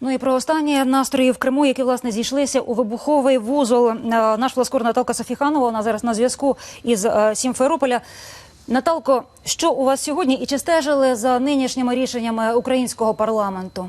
Ну і про останні настрої в Криму, які власне зійшлися у вибуховий вузол. Е, Наш власкор Наталка Софіханова, вона зараз на зв'язку із е, Сімферополя. Наталко, що у вас сьогодні? І чи стежили за нинішніми рішеннями українського парламенту?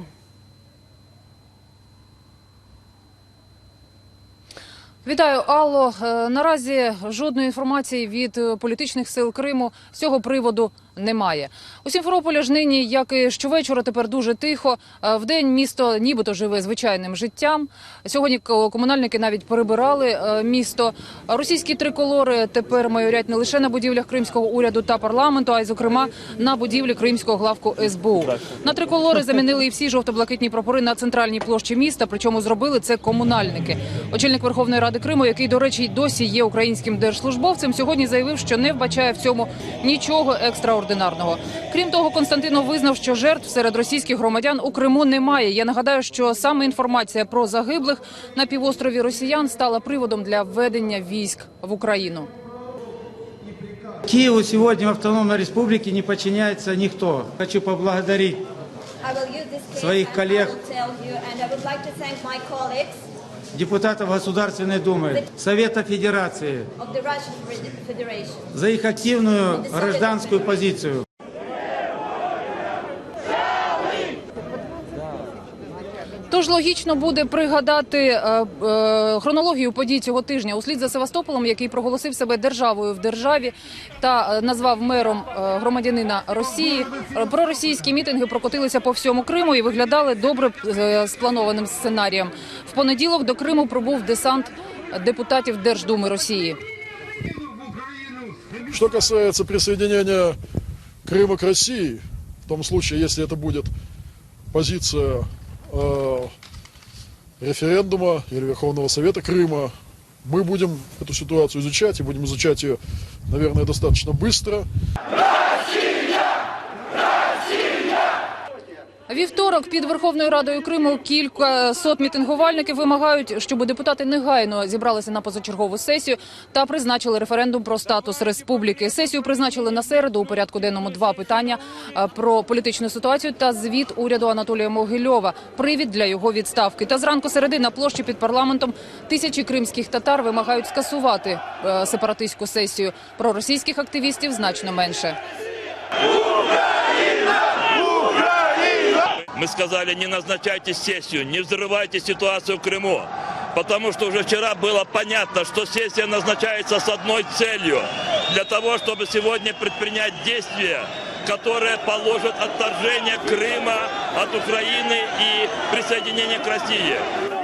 Вітаю, Алло. Е, Наразі жодної інформації від е, політичних сил Криму з цього приводу немає. У Сімферополі ж нині, як і щовечора, тепер дуже тихо. Е, Вдень місто нібито живе звичайним життям. Сьогодні ко- комунальники навіть перебирали місто. Російські триколори тепер майорять не лише на будівлях кримського уряду та парламенту, а й зокрема на будівлі кримського главку СБУ. На триколори замінили і всі жовто-блакитні прапори на центральній площі міста. Причому зробили це комунальники. Очільник Верховної Ради Криму, який, до речі, й досі є українським держслужбовцем, сьогодні заявив, що не вбачає в цьому нічого екстраординарного. Крім того, Константинов визнав, що жертв серед російських громадян у Криму немає. Я нагадаю, що саме інформація про загиблих на півострові Росіян стала приводом для введення військ в Україну. Киеву сегодня в автономной республике не подчиняется никто. Хочу поблагодарить Своих коллег. Депутатов Государственной Думы, Совета Федерации за их активную гражданскую позицию. Тож логічно буде пригадати е, е, хронологію подій цього тижня услід за Севастополем, який проголосив себе державою в державі та е, назвав мером е, громадянина Росії. Е, Проросійські мітинги прокотилися по всьому Криму і виглядали добре е, спланованим сценарієм. В понеділок до Криму прибув десант депутатів Держдуми Росії. Что касается присоединения Крыма к России, в том случае, если это будет позиция э, референдума или Верховного Совета Крыма, мы будем эту ситуацию изучать и будем изучать ее, наверное, достаточно быстро. Вівторок під Верховною Радою Криму кілька сот мітингувальників вимагають, щоб депутати негайно зібралися на позачергову сесію та призначили референдум про статус республіки. Сесію призначили на середу у порядку денному два питання е, про політичну ситуацію та звіт уряду Анатолія Могильова. Привід для його відставки. Та зранку середи на площі під парламентом тисячі кримських татар вимагають скасувати е, сепаратистську сесію. Про російських активістів значно менше. Мы сказали, не назначайте сессию, не взрывайте ситуацию в Крыму. Потому что уже вчера было понятно, что сессия назначается с одной целью. Для того, чтобы сегодня предпринять действия, которые положат отторжение Крыма от Украины и присоединение к России.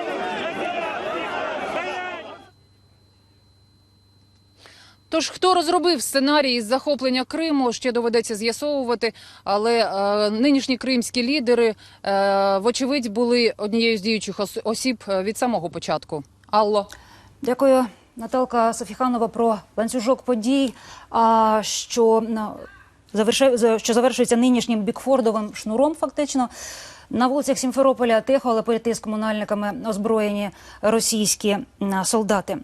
Тож хто розробив сценарій із захоплення Криму, ще доведеться з'ясовувати. Але е, нинішні кримські лідери, е, вочевидь, були однією з діючих ос- осіб е, від самого початку. Алло. Дякую, Наталка Софіханова, про ланцюжок подій, а, що, на, заверши- за- що завершується нинішнім бікфордовим шнуром, фактично. На вулицях Сімферополя тихо, але перед з комунальниками озброєні російські солдати.